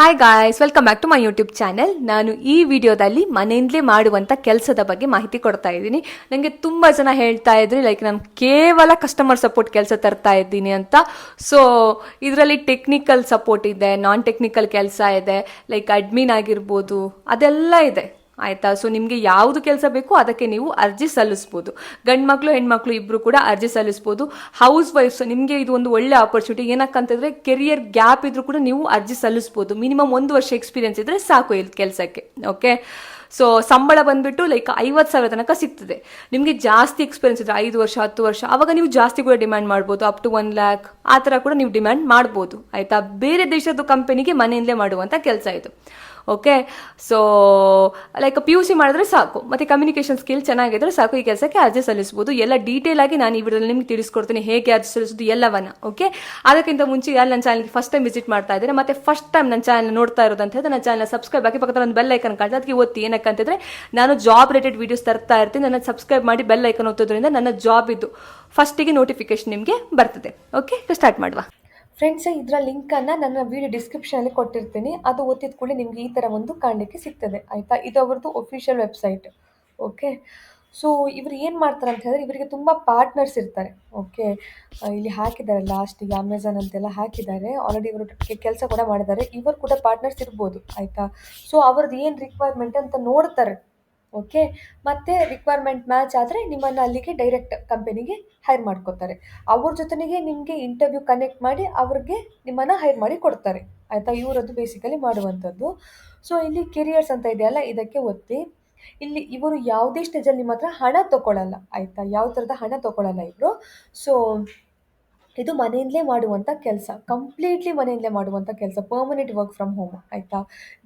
Hi guys welcome back to my YouTube channel ನಾನು ಈ ವಿಡಿಯೋದಲ್ಲಿ ಮನೆಯಿಂದಲೇ ಮಾಡುವಂಥ ಕೆಲಸದ ಬಗ್ಗೆ ಮಾಹಿತಿ ಕೊಡ್ತಾ ಇದ್ದೀನಿ. ನನಗೆ ತುಂಬ ಜನ ಹೇಳ್ತಾ ಇದ್ರಿ ಲೈಕ್ ನಾನು ಕೇವಲ ಕಸ್ಟಮರ್ ಸಪೋರ್ಟ್ ಕೆಲಸ ತರ್ತಾ ಇದ್ದೀನಿ ಅಂತ. ಸೊ ಇದರಲ್ಲಿ ಟೆಕ್ನಿಕಲ್ ಸಪೋರ್ಟ್ ಇದೆ ನಾನ್ ಟೆಕ್ನಿಕಲ್ ಕೆಲಸ ಇದೆ ಲೈಕ್ ಅಡ್ಮಿನ್ ಆಗಿರ್ಬೋದು, ಅದೆಲ್ಲ ಇದೆ. ಆಯ್ತಾ? ಸೊ ನಿಮಗೆ ಯಾವುದು ಕೆಲಸ ಬೇಕು ಅದಕ್ಕೆ ನೀವು ಅರ್ಜಿ ಸಲ್ಲಿಸ್ಬೋದು. ಗಂಡು ಮಕ್ಕಳು ಹೆಣ್ಮಕ್ಳು ಇಬ್ಬರು ಕೂಡ ಅರ್ಜಿ ಸಲ್ಲಿಸ್ಬೋದು. ಹೌಸ್ ವೈಫ್ಸ್ ನಿಮಗೆ ಇದು ಒಂದು ಒಳ್ಳೆ ಆಪರ್ಚುನಿಟಿ ಏನಕ್ಕಂತಂದ್ರೆ ಕೆರಿಯರ್ ಗ್ಯಾಪ್ ಇದ್ರೂ ಕೂಡ ನೀವು ಅರ್ಜಿ ಸಲ್ಲಿಸ್ಬೋದು. ಮಿನಿಮಮ್ ಒಂದು ವರ್ಷ ಎಕ್ಸ್ಪೀರಿಯನ್ಸ್ ಇದ್ರೆ ಸಾಕು ಇಲ್ಲಿ ಕೆಲಸಕ್ಕೆ. ಓಕೆ ಸೊ ಸಂಬಳ ಬಂದ್ಬಿಟ್ಟು ಲೈಕ್ ಐವತ್ತು ಸಾವಿರ ತನಕ ಸಿಗ್ತದೆ. ನಿಮಗೆ ಜಾಸ್ತಿ ಎಕ್ಸ್ಪೀರಿಯನ್ಸ್ ಇದ್ರೆ ಐದು ವರ್ಷ, ಹತ್ತು ವರ್ಷ, ಅವಾಗ ನೀವು ಜಾಸ್ತಿ ಕೂಡ ಡಿಮ್ಯಾಂಡ್ ಮಾಡ್ಬೋದು ಅಪ್ ಟು ಒನ್ ಲ್ಯಾಕ್ ಆ ಥರ ಕೂಡ ನೀವು ಡಿಮ್ಯಾಂಡ್ ಮಾಡ್ಬೋದು, ಆಯಿತಾ? ಬೇರೆ ದೇಶದ ಕಂಪನಿಗೆ ಮನೆಯಿಂದಲೇ ಮಾಡುವಂಥ ಕೆಲಸ ಇದು. Okay so like P U C ಮಾಡಿದ್ರೆ ಸಾಕು. ಮತ್ತೆ ಕಮ್ಯುನಿಕೇಷನ್ ಸ್ಕಿಲ್ ಚೆನ್ನಾಗಿದ್ರೆ ಸಾಕು, ಈ ಕೆಲಸಕ್ಕೆ ಅರ್ಜಿ ಸಲ್ಲಿಸಬಹುದು ಎಲ್ಲ ಡೀಟೇಲ್ ಆಗಿ ನಾನು ಈ ವಿಡಿಯೋದಲ್ಲಿ ನಿಮ್ಗೆ ತಿಳಿಸ್ಕೊಡ್ತೀನಿ, ಹೇಗೆ ಅರ್ಜಿ ಸಲ್ಲಿಸೋದು ಎಲ್ಲವನ್ನ. ಓಕೆ ಅದಕ್ಕಿಂತ ಮುಂಚೆ ಯಾರು ನನ್ನ ಚಾನಲ್ಗೆ ಫಸ್ಟ್ ಟೈಮ್ ವಿಸಿಟ್ ಮಾಡ್ತಾ ಇದ್ದಾರೆ, ಮತ್ತೆ ಫಸ್ಟ್ ಟೈಮ್ ನನ್ನ ಚಾನಲ್ ನೋಡ್ತಾ ಇರೋದು ಅಂತ ಹೇಳಿದ್ರೆ ನನ್ನ ಚಾನಲ್ ಸಬ್ಸ್ಕ್ರೈಬ್ ಆಗಿ ಪಕ್ಕದಲ್ಲಿ ಒಂದು ಬೆಲ್ ಐಕನ್ ಕಾಣ್ತದೆ ಅದಕ್ಕೆ ಒತ್ತಿ ಏನಕ್ಕಂತಿದ್ರೆ ನಾನು ಜಾಬ್ ರಿಲೇಟೆಡ್ ವಿಡಿಯೋಸ್ ತರ್ತಾ ಇರ್ತೀನಿ. ನನ್ನ ಸಬ್ಸ್ಕ್ರೈಬ್ ಮಾಡಿ ಬೆಲ್ ಐಕನ್ ಒತ್ತೋದ್ರಿಂದ ನನ್ನ ಜಾಬ್ ಇದು ಫಸ್ಟಿಗೆ ನೋಟಿಫಿಕೇಶನ್ ನಿಮಗೆ ಬರ್ತದೆ. ಓಕೆ ಸ್ಟಾರ್ಟ್ ಮಾಡುವ. ಫ್ರೆಂಡ್ಸ್ ಇದರ ಲಿಂಕನ್ನು ನನ್ನ ವಿಡಿಯೋ ಡಿಸ್ಕ್ರಿಪ್ಷನಲ್ಲಿ ಕೊಟ್ಟಿರ್ತೀನಿ. ಅದು ಓದಿದ ಕೂಡಲೇ ನಿಮಗೆ ಈ ಥರ ಒಂದು ಕಾಣಲಿಕ್ಕೆ ಸಿಗ್ತದೆ. ಆಯಿತಾ? ಇದು ಅವ್ರದ್ದು ಒಫಿಷಿಯಲ್ ವೆಬ್ಸೈಟ್ ಓಕೆ ಸೊ ಇವ್ರು ಏನು ಮಾಡ್ತಾರೆ ಅಂತ ಹೇಳಿದ್ರೆ ಇವರಿಗೆ ತುಂಬ ಪಾರ್ಟ್ನರ್ಸ್ ಇರ್ತಾರೆ. ಓಕೆ ಇಲ್ಲಿ ಹಾಕಿದ್ದಾರೆ ಲಾಸ್ಟಿಗೆ ಅಮೆಝಾನ್ ಅಂತೆಲ್ಲ ಹಾಕಿದ್ದಾರೆ. ಆಲ್ರೆಡಿ ಇವರು ಕೆಲಸ ಕೂಡ ಮಾಡಿದ್ದಾರೆ. ಇವರು ಕೂಡ ಪಾರ್ಟ್ನರ್ಸ್ ಇರ್ಬೋದು, ಆಯಿತಾ? ಸೊ ಅವ್ರದ್ದು ಏನು ರಿಕ್ವೈರ್ಮೆಂಟ್ ಅಂತ ನೋಡ್ತಾರೆ. ಓಕೆ ಮತ್ತೆ ರಿಕ್ವೈರ್ಮೆಂಟ್ ಮ್ಯಾಚ್ ಆದರೆ ನಿಮ್ಮನ್ನು ಅಲ್ಲಿಗೆ ಡೈರೆಕ್ಟ್ ಕಂಪನಿಗೆ ಹೈರ್ ಮಾಡ್ಕೋತಾರೆ. ಅವ್ರ ಜೊತೆಗೆ ನಿಮಗೆ ಇಂಟರ್ವ್ಯೂ ಕನೆಕ್ಟ್ ಮಾಡಿ ಅವ್ರಿಗೆ ನಿಮ್ಮನ್ನು ಹೈರ್ ಮಾಡಿ ಕೊಡ್ತಾರೆ. ಆಯಿತಾ? ಇವರದ್ದು ಬೇಸಿಕಲಿ ಮಾಡುವಂಥದ್ದು. ಸೊ ಇಲ್ಲಿ ಕೆರಿಯರ್ಸ್ ಅಂತ ಇದೆಯಲ್ಲ ಇದಕ್ಕೆ ಒತ್ತಿ. ಇಲ್ಲಿ ಇವರು ಯಾವುದೇ ಸ್ಟೇಜಲ್ಲಿ ನಿಮ್ಮ ಹತ್ರ ಹಣ ತಗೊಳ್ಳಲ್ಲ ಆಯಿತಾ? ಯಾವ ಥರದ ಹಣ ತಗೊಳ್ಳಲ್ಲ ಇವರು. ಸೊ ಇದು ಮನೆಯಿಂದಲೇ ಮಾಡುವಂಥ ಕೆಲಸ. ಕಂಪ್ಲೀಟ್ಲಿ ಮನೆಯಿಂದಲೇ ಮಾಡುವಂಥ ಕೆಲಸ. ಪರ್ಮನೆಂಟ್ ವರ್ಕ್ ಫ್ರಮ್ ಹೋಮ್ ಆಯಿತಾ?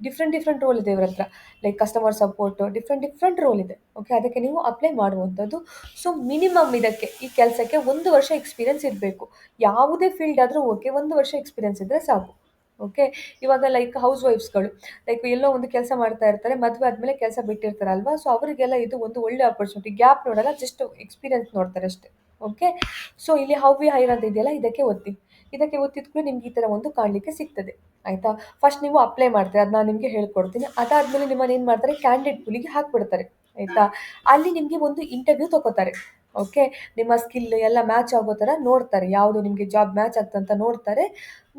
ಡಿಫ್ರೆಂಟ್ ಡಿಫ್ರೆಂಟ್ ರೋಲ್ ಇದೆ ಇವ್ರ ಹತ್ರ like customer support different different role ಇದೆ. ಓಕೆ ಅದಕ್ಕೆ ನೀವು ಅಪ್ಲೈ ಮಾಡುವಂಥದ್ದು. ಸೊ ಮಿನಿಮಮ್ ಇದಕ್ಕೆ ಈ ಕೆಲಸಕ್ಕೆ ಒಂದು ವರ್ಷ ಎಕ್ಸ್ಪೀರಿಯನ್ಸ್ ಇರಬೇಕು. ಯಾವುದೇ ಫೀಲ್ಡ್ ಆದರೂ ಓಕೆ ಒಂದು ವರ್ಷ ಎಕ್ಸ್ಪೀರಿಯನ್ಸ್ ಇದ್ದರೆ ಸಾಕು. ಓಕೆ ಇವಾಗ ಲೈಕ್ ಹೌಸ್ ವೈಫ್ಸ್ಗಳು ಲೈಕ್ ಎಲ್ಲೋ ಒಂದು ಕೆಲಸ ಮಾಡ್ತಾ ಇರ್ತಾರೆ, ಮದುವೆ ಆದಮೇಲೆ ಕೆಲಸ ಬಿಟ್ಟಿರ್ತಾರಲ್ವಾ? ಸೊ ಅವರಿಗೆಲ್ಲ ಇದು ಒಂದು ಒಳ್ಳೆ ಆಪರ್ಚುನಿಟಿ ಗ್ಯಾಪ್ ನೋಡಲ್ಲ ಜಸ್ಟ್ ಎಕ್ಸ್ಪೀರಿಯನ್ಸ್ ನೋಡ್ತಾರೆ ಅಷ್ಟೇ. ಓಕೆ ಸೊ ಇಲ್ಲಿ ಹೌ ವಿ ಹೈರ್ ಅಂತ ಇದೆಯಲ್ಲ, ಇದಕ್ಕೆ ಒತ್ತಿ. ಇದಕ್ಕೆ ಒತ್ತಿದ ಕೂಡ ನಿಮ್ಗೆ ಈ ಥರ ಒಂದು ಕಾಣಲಿಕ್ಕೆ ಸಿಗ್ತದೆ. ಆಯಿತಾ? ಫಸ್ಟ್ ನೀವು ಅಪ್ಲೈ ಮಾಡ್ತೀರಿ ಅದು ನಾನು ನಿಮಗೆ ಹೇಳ್ಕೊಡ್ತೀನಿ. ಅದಾದಮೇಲೆ ನಿಮ್ಮನ್ನು ಏನು ಮಾಡ್ತಾರೆ? ಕ್ಯಾಂಡಿಡೇಟ್ ಪೂಲಿಗೆ ಹಾಕ್ಬಿಡ್ತಾರೆ. ಆಯಿತಾ? ಅಲ್ಲಿ ನಿಮಗೆ ಒಂದು ಇಂಟರ್ವ್ಯೂ ತಗೋತಾರೆ. ಓಕೆ ನಿಮ್ಮ ಸ್ಕಿಲ್ ಎಲ್ಲ ಮ್ಯಾಚ್ ಆಗೋ ಥರ ನೋಡ್ತಾರೆ. ಯಾವುದು ನಿಮಗೆ ಜಾಬ್ ಮ್ಯಾಚ್ ಆಗ್ತಂತ ನೋಡ್ತಾರೆ.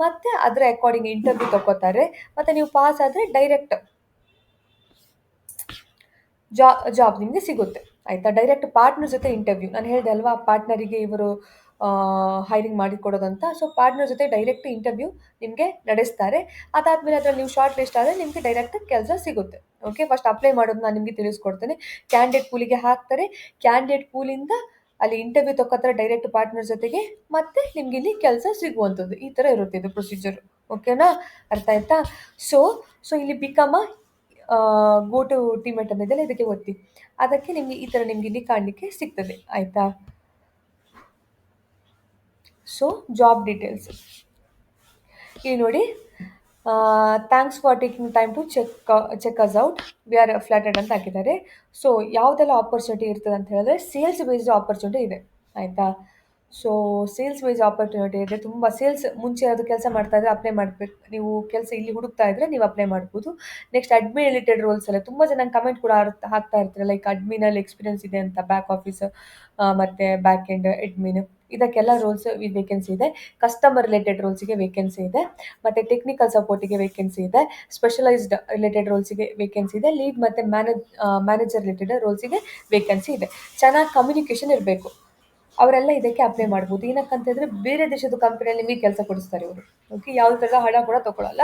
ಮತ್ತು ಅದರ ಅಕಾರ್ಡಿಂಗ್ ಇಂಟರ್ವ್ಯೂ ತಗೋತಾರೆ. ಮತ್ತು ನೀವು ಪಾಸ್ ಆದರೆ ಡೈರೆಕ್ಟ್ ಜಾ ಜಾಬ್ ನಿಮಗೆ ಸಿಗುತ್ತೆ. ಆಯಿತಾ? ಡೈರೆಕ್ಟ್ ಪಾರ್ಟ್ನರ್ ಜೊತೆ ಇಂಟರ್ವ್ಯೂ ನಾನು ಹೇಳಿದೆ ಅಲ್ವಾ? ಪಾರ್ಟ್ನರಿಗೆ ಇವರು ಹೈರಿಂಗ್ ಮಾಡಿ ಕೊಡೋದಂತ. ಸೊ ಪಾರ್ಟ್ನರ್ ಜೊತೆ ಡೈರೆಕ್ಟ್ ಇಂಟರ್ವ್ಯೂ ನಿಮಗೆ ನಡೆಸ್ತಾರೆ. ಅದಾದಮೇಲೆ ಅದರಲ್ಲಿ ನೀವು ಶಾರ್ಟ್ ಲಿಸ್ಟ್ ಆದರೆ ನಿಮಗೆ ಡೈರೆಕ್ಟ್ ಕೆಲಸ ಸಿಗುತ್ತೆ. ಓಕೆ ಫಸ್ಟ್ ಅಪ್ಲೈ ಮಾಡೋದು ನಾನು ನಿಮಗೆ ತಿಳಿಸ್ಕೊಡ್ತೇನೆ. ಕ್ಯಾಂಡಿಡೇಟ್ ಪೂಲಿಗೆ ಹಾಕ್ತಾರೆ. ಕ್ಯಾಂಡಿಡೇಟ್ ಪೂಲಿಂದ ಅಲ್ಲಿ ಇಂಟರ್ವ್ಯೂ ತಗೋತಾರೆ ಡೈರೆಕ್ಟ್ ಪಾರ್ಟ್ನರ್ ಜೊತೆಗೆ ಮತ್ತೆ ನಿಮ್ಗೆ ಇಲ್ಲಿ ಕೆಲಸ ಸಿಗುವಂಥದ್ದು. ಈ ಥರ ಇರುತ್ತೆ ಇದು ಪ್ರೊಸೀಜರ್ ಓಕೆನಾ ಅರ್ಥ ಆಯ್ತಾ? ಸೊ ಸೊ ಇಲ್ಲಿ ಬಿಕಮ ಗೋ ಟು ಟಿಮೆಟ್ ಅನ್ನೋದೆಲ್ಲ ಇದಕ್ಕೆ ಒತ್ತಿ. ಅದಕ್ಕೆ ನಿಮಗೆ ಈ ಥರ ನಿಮಗೆ ಇಲ್ಲಿ ಕಾಣಲಿಕ್ಕೆ ಸಿಗ್ತದೆ. ಆಯಿತಾ? ಸೊ ಜಾಬ್ ಡೀಟೇಲ್ಸ್ ಇಲ್ಲಿ ನೋಡಿ. Thanks for taking time to check check us out we are flattered ಅಂತ ಹಾಕಿದ್ದಾರೆ. ಸೊ ಯಾವುದೆಲ್ಲ ಆಪರ್ಚುನಿಟಿ ಇರ್ತದೆ ಅಂತ ಹೇಳಿದ್ರೆ ಸೇಲ್ಸ್ ಬೇಸ್ಡ್ ಆಪರ್ಚುನಿಟಿ ಇದೆ. ಆಯಿತಾ? ಸೊ ಸೇಲ್ಸ್ ವೈಸ್ ಆಪರ್ಚುನಿಟಿ ಇದೆ. ತುಂಬ ಸೇಲ್ಸ್ ಮುಂಚೆ ಅದು ಕೆಲಸ ಮಾಡ್ತಾ ಇದ್ರೆ ಅಪ್ಲೈ ಮಾಡಬೇಕು. ನೀವು ಕೆಲಸ ಇಲ್ಲಿ ಹುಡುಕ್ತಾ ಇದ್ರೆ ನೀವು ಅಪ್ಲೈ ಮಾಡ್ಬೋದು. ನೆಕ್ಸ್ಟ್ ಅಡ್ಮಿನ್ ರಿಲೇಟೆಡ್ ರೋಲ್ಸ್ ಎಲ್ಲ ತುಂಬ ಜನ ಕಮೆಂಟ್ ಕೂಡ ಹಾಕ್ತಾ ಇರ್ತಾರೆ. ಲೈಕ್ ಅಡ್ಮಿನಲ್ಲಿ ಎಕ್ಸ್ಪೀರಿಯನ್ಸ್ ಇದೆ ಅಂತ ಬ್ಯಾಕ್ ಆಫೀಸ್ ಮತ್ತು ಬ್ಯಾಕ್ ಎಂಡ್ ಅಡ್ಮಿನ್ ಇದಕ್ಕೆಲ್ಲ ರೋಲ್ಸ್ ವೇಕೆನ್ಸಿ ಇದೆ. ಕಸ್ಟಮರ್ ರಿಲೇಟೆಡ್ ರೋಲ್ಸಿಗೆ ವೇಕೆನ್ಸಿ ಇದೆ. ಮತ್ತು ಟೆಕ್ನಿಕಲ್ ಸಪೋರ್ಟಿಗೆ ವೇಕೆನ್ಸಿ ಇದೆ. ಸ್ಪೆಷಲೈಸ್ಡ್ ರಿಲೇಟೆಡ್ ರೋಲ್ಸಿಗೆ ವೇಕೆನ್ಸಿ ಇದೆ. ಲೀಡ್ ಮತ್ತು ಮ್ಯಾನೇಜ್ ಮ್ಯಾನೇಜರ್ ರಿಲೇಟೆಡ್ ರೋಲ್ಸಿಗೆ ವೇಕೆನ್ಸಿ ಇದೆ. ಚೆನ್ನಾಗಿ ಕಮ್ಯುನಿಕೇಷನ್ ಇರಬೇಕು. ಅವರೆಲ್ಲ ಇದಕ್ಕೆ ಅಪ್ಲೈ ಮಾಡ್ಬೋದು. ಏನಕ್ಕಂತಂದರೆ ಬೇರೆ ದೇಶದ ಕಂಪನಿಯಲ್ಲಿ ನಿಮಗೆ ಕೆಲಸ ಕೊಡಿಸ್ತಾರೆ ಇವರು. ಓಕೆ ಯಾವ ಥರ ಹಣ ಕೂಡ ತೊಗೊಳಲ್ಲ.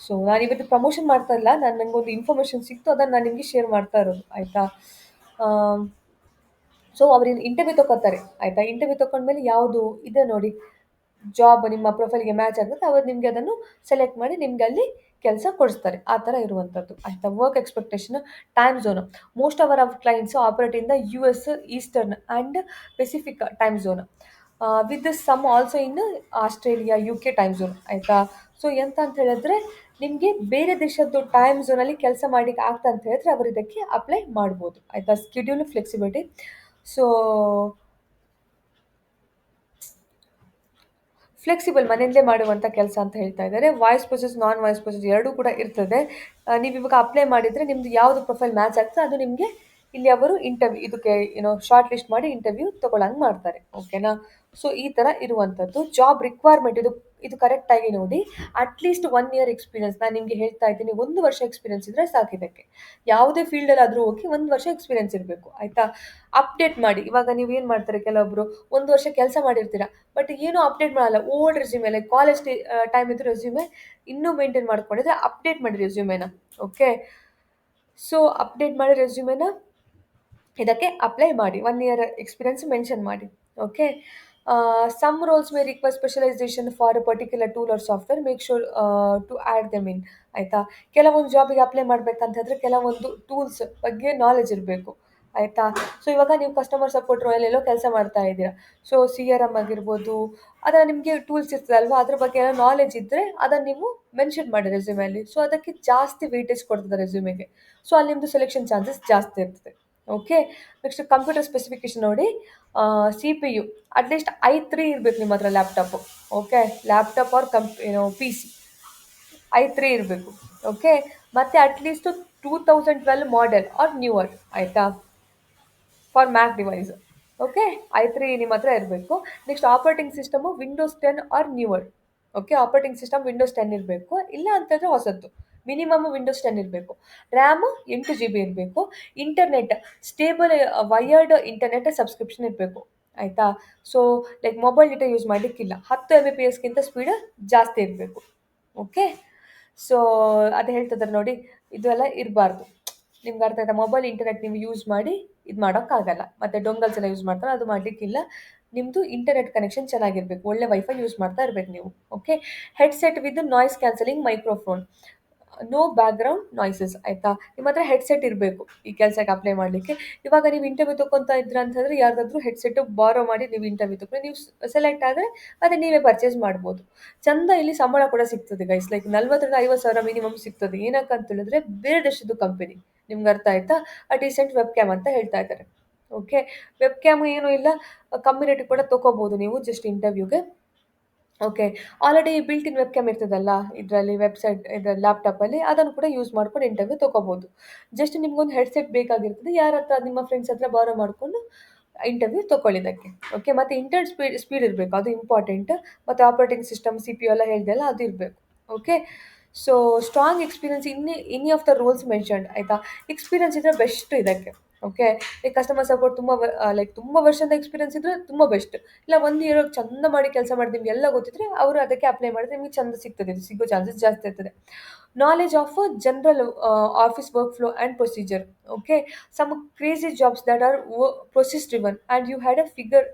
ಸೊ ನಾನು ಇವತ್ತು ಪ್ರಮೋಷನ್ ಮಾಡ್ತಾ ಇಲ್ಲ. ನಾನು ನನಗೊಂದು ಇನ್ಫಾರ್ಮೇಷನ್ ಸಿಕ್ತು. ಅದನ್ನು ನಾನು ನಿಮಗೆ ಶೇರ್ ಮಾಡ್ತಾ ಇರೋದು. ಆಯಿತಾ? ಸೊ ಅವ್ರಿಗೆ ಇಂಟರ್ವ್ಯೂ ತೊಗೋತಾರೆ ಆಯಿತಾ? ಇಂಟರ್ವ್ಯೂ ತೊಗೊಂಡ್ಮೇಲೆ ಯಾವುದು ಇದೆ ನೋಡಿ. ಜಾಬ್ ನಿಮ್ಮ ಪ್ರೊಫೈಲ್ಗೆ ಮ್ಯಾಚ್ ಆಗುತ್ತೆ ಅವ್ರು ನಿಮಗೆ ಅದನ್ನು ಸೆಲೆಕ್ಟ್ ಮಾಡಿ ನಿಮ್ಗೆ ಅಲ್ಲಿ ಕೆಲಸ ಕೊಡಿಸ್ತಾರೆ. ಆ ಥರ ಇರುವಂಥದ್ದು. ಆಯಿತಾ? Work expectation time zone most our of clients operate in the U S Eastern and Pacific time zone with some also in Australia U K time zone ಆಯಿತಾ? ಸೊ ಎಂತ ಅಂತ ಹೇಳಿದ್ರೆ ನಿಮಗೆ ಬೇರೆ ದೇಶದ್ದು ಟೈಮ್ ಝೋನಲ್ಲಿ ಕೆಲಸ ಮಾಡಲಿಕ್ಕೆ ಆಗ್ತಾ ಅಂತ ಹೇಳಿದ್ರೆ ಅವರು ಇದಕ್ಕೆ ಅಪ್ಲೈ ಮಾಡ್ಬೋದು. ಆಯಿತಾ? ಸ್ಕೆಡ್ಯೂಲ್ ಫ್ಲೆಕ್ಸಿಬಿಲಿಟಿ ಸೊ ಫ್ಲೆಕ್ಸಿಬಲ್ ಮನೆಯಲ್ಲೇ ಮಾಡುವಂಥ ಕೆಲಸ ಅಂತ ಹೇಳ್ತಾ ಇದ್ದಾರೆ. Voice process non voice process ಎರಡೂ ಕೂಡ ಇರ್ತದೆ. ನೀವು ಇವಾಗ ಅಪ್ಲೈ ಮಾಡಿದರೆ ನಿಮ್ಮದು ಯಾವುದು ಪ್ರೊಫೈಲ್ ಮ್ಯಾಚ್ ಆಗ್ತದೆ, ಅದು ನಿಮಗೆ ಇಲ್ಲಿ ಅವರು ಇಂಟರ್ವ್ಯೂ ಇದಕ್ಕೆ ಏನೋ ಶಾರ್ಟ್ ಲಿಸ್ಟ್ ಮಾಡಿ ಇಂಟರ್ವ್ಯೂ ತೊಗೊಳಂಗೆ ಮಾಡ್ತಾರೆ ಓಕೆನಾ ಸೊ ಈ ಥರ ಇರುವಂಥದ್ದು ಜಾಬ್ ರಿಕ್ವೈರ್ಮೆಂಟ್ ಇದು ಇದು ಕರೆಕ್ಟಾಗಿ ನೋಡಿ ಅಟ್ಲೀಸ್ಟ್ ಒನ್ ಇಯರ್ ಎಕ್ಸ್ಪೀರಿಯನ್ಸ್ ನಾನು ನಿಮಗೆ ಹೇಳ್ತಾ ಇದ್ದೀನಿ, ಒಂದು ವರ್ಷ ಎಕ್ಸ್ಪೀರಿಯನ್ಸ್ ಇದ್ದರೆ ಸಾಕು ಇದಕ್ಕೆ. ಯಾವುದೇ ಫೀಲ್ಡಲ್ಲಾದರೂ ಹೋಗಿ ಒಂದು ವರ್ಷ ಎಕ್ಸ್ಪೀರಿಯನ್ಸ್ ಇರಬೇಕು, ಆಯಿತಾ? ಅಪ್ಡೇಟ್ ಮಾಡಿ, ಇವಾಗ ನೀವು ಏನು ಮಾಡ್ತಾರೆ ಕೆಲವೊಬ್ಬರು ಒಂದು ವರ್ಷ ಕೆಲಸ ಮಾಡಿರ್ತೀರ? ಬಟ್ ಏನೂ ಅಪ್ಡೇಟ್ ಮಾಡಲ್ಲ old resume like college time ಇದ್ದು ರೆಸ್ಯೂಮೆ ಇನ್ನೂ ಮೇಂಟೈನ್ ಮಾಡ್ಕೊಂಡಿದ್ರೆ ಅಪ್ಡೇಟ್ ಮಾಡಿ ರೆಸ್ಯೂಮೆನ ಓಕೆ ಸೊ ಅಪ್ಡೇಟ್ ಮಾಡಿ ರೆಸ್ಯೂಮೆನ ಇದಕ್ಕೆ ಅಪ್ಲೈ ಮಾಡಿ ಒನ್ ಇಯರ್ ಎಕ್ಸ್ಪೀರಿಯನ್ಸ್ ಮೆನ್ಷನ್ ಮಾಡಿ okay some roles may require specialisation for particular tool or software make sure to add them in ಆಯಿತಾ? ಕೆಲವೊಂದು ಜಾಬಿಗೆ ಅಪ್ಲೈ ಮಾಡ್ಬೇಕಂತ ಕೆಲವೊಂದು ಟೂಲ್ಸ್ ಬಗ್ಗೆ ನಾಲೆಜ್ ಇರಬೇಕು, ಆಯಿತಾ? ಸೊ ಇವಾಗ ನೀವು ಕಸ್ಟಮರ್ ಸಪೋರ್ಟ್ ರೋಯಲ್ಲೆಲ್ಲೋ ಕೆಲಸ ಮಾಡ್ತಾ ಇದ್ದೀರಾ. ಸೊ ಸಿ ಆರ್ ಎಂ ಆಗಿರ್ಬೋದು, ಅದರ ನಿಮಗೆ ಟೂಲ್ಸ್ ಇರ್ತದಲ್ವಾ? ಅದ್ರ ಬಗ್ಗೆ ಏನೋ ನಾಲೆಜ್ ಇದ್ದರೆ ಅದನ್ನು ನೀವು ಮೆನ್ಷನ್ ಮಾಡಿ ರೆಸ್ಯೂಮಲ್ಲಿ ಸೊ ಅದಕ್ಕೆ ಜಾಸ್ತಿ ವೇಟೇಜ್ ಕೊಡ್ತದೆ ರೆಸ್ಯೂಮೆಗೆ ಸೊ ಅಲ್ಲಿ ನಿಮ್ಮದು ಸೆಲೆಕ್ಷನ್ ಚಾನ್ಸಸ್ ಜಾಸ್ತಿ ಇರ್ತದೆ. ಓಕೆ ನೆಕ್ಸ್ಟ್ ಕಂಪ್ಯೂಟರ್ ಸ್ಪೆಸಿಫಿಕೇಶನ್ ನೋಡಿ. C P U at least I three ಇರಬೇಕು ನಿಮ್ಮ ಹತ್ರ laptop okay laptop or comp ಏನೋ ಪಿ ಸಿ ಐ ತ್ರೀ ಇರಬೇಕು. ಓಕೆ ಮತ್ತು at least two thousand twelve model or newer ಆಯಿತಾ? For Mac device okay I three ನಿಮ್ಮ ಹತ್ರ ಇರಬೇಕು. Next operating system Windows ten or newer okay operating system Windows ten ಇರಬೇಕು. ಇಲ್ಲ ಅಂತಂದರೆ ಹೊಸದ್ದು. ಮಿನಿಮಮ್ ವಿಂಡೋಸ್ ಟೆನ್ ಇರಬೇಕು. ರ್ಯಾಮು ಎಂಟು ಜಿ ಬಿ ಇರಬೇಕು. Internet stable wired internet subscription ಇರಬೇಕು. ಆಯಿತಾ? So like mobile data use ಮಾಡಲಿಕ್ಕಿಲ್ಲ. ಹತ್ತು ಎಂ ಬಿ ಪಿ ಎಸ್ಗಿಂತ ಸ್ಪೀಡ್ ಜಾಸ್ತಿ ಇರಬೇಕು. ಓಕೆ ಸೊ ಅದು ಹೇಳ್ತಿದ್ದಾರೆ ನೋಡಿ. ಇದು ಎಲ್ಲ ಇರಬಾರ್ದು. ನಿಮ್ಗೆ ಅರ್ಥ ಆಯ್ತಾ? ಮೊಬೈಲ್ ಇಂಟರ್ನೆಟ್ ನೀವು ಯೂಸ್ ಮಾಡಿ ಇದು ಮಾಡೋಕ್ಕಾಗಲ್ಲ. ಮತ್ತು ಡೊಂಗಲ್ಸ್ ಎಲ್ಲ ಯೂಸ್ ಮಾಡ್ತಾರೆ, ಅದು ಮಾಡಲಿಕ್ಕಿಲ್ಲ. ನಿಮ್ಮದು ಇಂಟರ್ನೆಟ್ ಕನೆಕ್ಷನ್ ಚೆನ್ನಾಗಿರಬೇಕು. ಒಳ್ಳೆ ವೈಫೈ ಯೂಸ್ ಮಾಡ್ತಾ ಇರಬೇಕು ನೀವು. Okay headset with noise cancelling microphone no background noises ಆಯಿತಾ? ನಿಮ್ಮ ಹತ್ರ ಹೆಡ್ಸೆಟ್ ಇರಬೇಕು ಈ ಕೆಲಸಕ್ಕೆ ಅಪ್ಲೈ ಮಾಡಲಿಕ್ಕೆ. ಇವಾಗ ನೀವು ಇಂಟರ್ವ್ಯೂ ತೊಗೊತಾ ಇದ್ರ ಅಂತಂದರೆ ಯಾರ್ದಾದ್ರೂ ಹೆಡ್ಸೆಟ್ಟು ಬಾರೋ ಮಾಡಿ ನೀವು ಇಂಟರ್ವ್ಯೂ ತೊಗೊಂಡು ನೀವು ಸೆಲೆಕ್ಟ್ ಆದರೆ ಅದೇ ನೀವೇ ಪರ್ಚೇಸ್ ಮಾಡ್ಬೋದು. ಚಂದ ಇಲ್ಲಿ ಸಂಬಳ ಕೂಡ ಸಿಗ್ತದೆ ಗೈಸ್ ಲೈಕ್ ನಲ್ವತ್ತರಿಂದ ಐವತ್ತು ಸಾವಿರ ಮಿನಿಮಮ್ ಸಿಗ್ತದೆ. ಏನಕ್ಕೆ ಅಂತ ಹೇಳಿದ್ರೆ ಬೇರೆ ದೇಶದ್ದು ಕಂಪನಿ ನಿಮ್ಗೆ ಅರ್ಥ ಆಯ್ತಾ? ಆ ಡೀಸೆಂಟ್ ವೆಬ್ ಕ್ಯಾಮ್ ಅಂತ ಹೇಳ್ತಾ ಇದ್ದಾರೆ. ಓಕೆ ವೆಬ್ ಕ್ಯಾಮ್ ಏನೂ ಇಲ್ಲ, ಕಮ್ಮಿ ರೇಟಿಗೆ ಕೂಡ ತೊಗೋಬೋದು ನೀವು just ಇಂಟರ್ವ್ಯೂಗೆ okay already built in webcam ಇರ್ತದಲ್ಲ, ಇದರಲ್ಲಿ ವೆಬ್ಸೈಟ್ ಇದರ ಲ್ಯಾಪ್ಟಾಪಲ್ಲಿ ಅದನ್ನು ಕೂಡ ಯೂಸ್ ಮಾಡ್ಕೊಂಡು ಇಂಟರ್ವ್ಯೂ ತೊಗೋಬೋದು. ಜಸ್ಟ್ ನಿಮ್ಗೊಂದು ಹೆಡ್ಸೆಟ್ ಬೇಕಾಗಿರ್ತದೆ, ಯಾರ ಹತ್ರ, ನಿಮ್ಮ ಫ್ರೆಂಡ್ಸ್ ಹತ್ರ ಬಾರೋ ಮಾಡಿಕೊಂಡು ಇಂಟರ್ವ್ಯೂ ತೊಗೊಳ್ಳಿದ್ದಕ್ಕೆ ಓಕೆ ಮತ್ತು ಇಂಟರ್ನೆಟ್ ಸ್ಪೀಡ್ ಸ್ಪೀಡ್ ಇರಬೇಕು, ಅದು ಇಂಪಾರ್ಟೆಂಟ್ ಮತ್ತು ಆಪ್ರೇಟಿಂಗ್ ಸಿಸ್ಟಮ್ ಸಿ ಪಿ ಎಲ್ಲ ಹೇಳಿದೆ ಅಲ್ಲ, ಅದು ಇರಬೇಕು. Okay so strong experience in any of the roles mentioned ಆಯಿತಾ? ಎಕ್ಸ್ಪೀರಿಯನ್ಸ್ ಇದ್ರೆ ಬೆಸ್ಟ್ ಇದಕ್ಕೆ. ಓಕೆ ಲೈಕ್ ಕಸ್ಟಮರ್ ಸಪೋರ್ಟ್ ತುಂಬ ಲೈಕ್ ತುಂಬ ವರ್ಷದ ಎಕ್ಸ್ಪೀರಿಯನ್ಸ್ ಇದ್ದರೆ ತುಂಬ ಬೆಸ್ಟ್ ಇಲ್ಲ, ಒಂದು ಇಯರ್ ಚಂದ ಮಾಡಿ ಕೆಲಸ ಮಾಡಿ, ನಿಮ್ಗೆ ಎಲ್ಲ ಗೊತ್ತಿದ್ರೆ ಅವರು ಅದಕ್ಕೆ ಅಪ್ಲೈ ಮಾಡಿದ್ರೆ ನಿಮಗೆ ಚಂದ ಸಿಗ್ತದೆ ಸಿಗೋ ಚಾನ್ಸಸ್ ಜಾಸ್ತಿ ಇರ್ತದೆ. Knowledge of general office workflow and procedure okay some crazy jobs that are process driven and you had a figure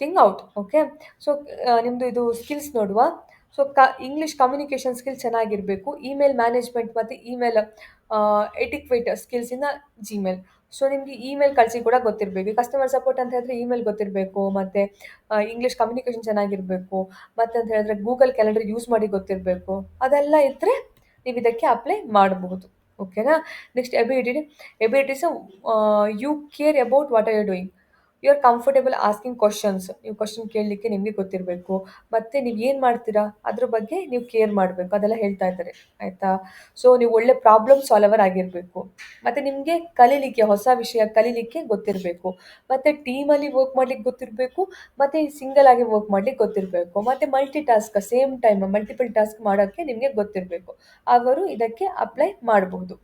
thing out okay so ನಿಮ್ಮದು ಇದು ಸ್ಕಿಲ್ಸ್ ನೋಡುವ. ಸೊ ಕ ಇಂಗ್ಲೀಷ್ ಕಮ್ಯುನಿಕೇಷನ್ ಸ್ಕಿಲ್ ಚೆನ್ನಾಗಿರಬೇಕು. ಇಮೇಲ್ ಮ್ಯಾನೇಜ್ಮೆಂಟ್ ಮತ್ತು email etiquette ಸ್ಕಿಲ್ಸಿಂದ Gmail so ನಿಮಗೆ email ಕಳಿಸಿ ಕೂಡ ಗೊತ್ತಿರಬೇಕು. ಕಸ್ಟಮರ್ ಸಪೋರ್ಟ್ ಅಂತ ಹೇಳಿದ್ರೆ ಇಮೇಲ್ ಗೊತ್ತಿರಬೇಕು, ಮತ್ತು ಇಂಗ್ಲೀಷ್ ಕಮ್ಯುನಿಕೇಷನ್ ಚೆನ್ನಾಗಿರಬೇಕು, ಮತ್ತು ಅಂತ ಹೇಳಿದ್ರೆ ಗೂಗಲ್ ಕ್ಯಾಲೆಂಡರ್ ಯೂಸ್ ಮಾಡಿ ಗೊತ್ತಿರಬೇಕು. ಅದೆಲ್ಲ ಇದ್ದರೆ ನೀವು ಇದಕ್ಕೆ ಅಪ್ಲೈ ಮಾಡಬಹುದು ಓಕೆನಾ next ability abilities you care about what are you doing you are comfortable asking questions ನೀವು ಕ್ವಶನ್ ಕೇಳಲಿಕ್ಕೆ ನಿಮಗೆ ಗೊತ್ತಿರಬೇಕು. ಮತ್ತು ನೀವು ಏನು ಮಾಡ್ತೀರಾ? ಅದ್ರ ಬಗ್ಗೆ ನೀವು ಕೇರ್ ಮಾಡಬೇಕು. ಅದೆಲ್ಲ ಹೇಳ್ತಾ ಇದ್ದಾರೆ. ಆಯಿತಾ? ಸೊ ನೀವು ಒಳ್ಳೆ ಪ್ರಾಬ್ಲಮ್ ಸಾಲ್ವರ್ ಆಗಿರಬೇಕು. ಮತ್ತು ನಿಮಗೆ ಕಲೀಲಿಕ್ಕೆ, ಹೊಸ ವಿಷಯ ಕಲೀಲಿಕ್ಕೆ ಗೊತ್ತಿರಬೇಕು. ಮತ್ತು ಟೀಮಲ್ಲಿ ವರ್ಕ್ ಮಾಡ್ಲಿಕ್ಕೆ ಗೊತ್ತಿರಬೇಕು. ಮತ್ತು ಸಿಂಗಲ್ ಆಗಿ ವರ್ಕ್ ಮಾಡ್ಲಿಕ್ಕೆ ಗೊತ್ತಿರಬೇಕು. ಮತ್ತು multitask same time multiple task ಮಾಡೋಕ್ಕೆ ನಿಮಗೆ ಗೊತ್ತಿರಬೇಕು. ಅವರು ಇದಕ್ಕೆ ಅಪ್ಲೈ ಮಾಡಬಹುದು